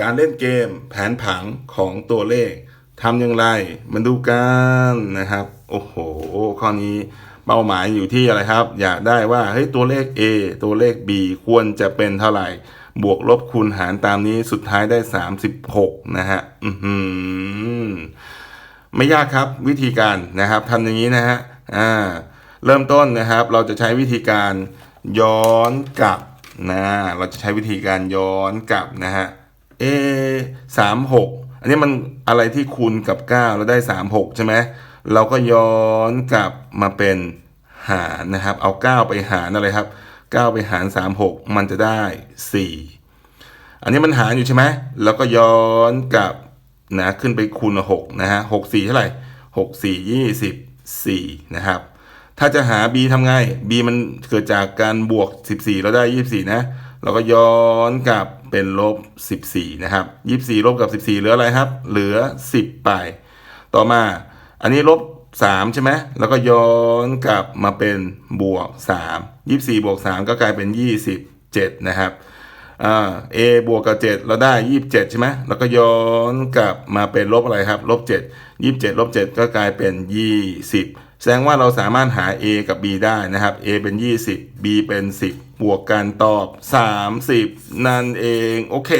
การเล่นเกมแผนผังของตัวเลขทำอย่างไรมาดูกันนะครับ โอ้โห ข้อนี้เป้าหมายอยู่ที่อะไรครับ อยากได้ว่าเฮ้ยตัวเลข A ตัวเลข B ควรจะเป็นเท่าไหร่ บวกลบคูณหารตามนี้สุดท้ายได้ 36 นะฮะอือหือไม่ยากครับวิธีการนะครับทำอย่างนี้นะฮะอ่าเริ่มต้นนะครับ เราจะใช้วิธีการย้อนกลับนะเราจะใช้วิธีการย้อนกลับนะฮะ เอสามหกอันนี้มันอะไรที่คูณกับ 9 แล้วได้ 36 ใช่ไหมเราก็ย้อนกลับมาเป็นหารนะครับ เอา 9 ไปหารอะไรครับ 9 ไปหาร 36 มันจะได้ 4 อันนี้มันหารอยู่ใช่ไหมแล้วก็ย้อนกลับนะขึ้นไปคูณหกนะฮะหกสี่เท่าไหร่หกสี่ยี่สิบสี่นะครับ ถ้าจะหา b ทำไง b มันเกิดจากการบวก 14แล้วได้ 24 นะ เราก็ย้อนกลับเป็นลบ 14 นะครับ 24 ลบกับ 14 เหลืออะไรครับ เหลือ 10 ไป ต่อมา อันนี้ลบ 3 ใช่ไหม แล้วก็ย้อนกลับมาเป็นบวก 3 24 บวก 3 ก็กลายเป็น 27 นะครับเอ บวกกับ 7 เราได้ 27 ใช่ไหมแล้วก็ย้อนกลับมาเป็นลบอะไรครับ ลบ 7 27 ลบ 7 ก็กลายเป็น 20 แสดงว่าเราสามารถหา a กับ b ได้นะครับ a เป็น 20 b เป็น 10 บวกกันตอบ 30 นั่นเอง โอเค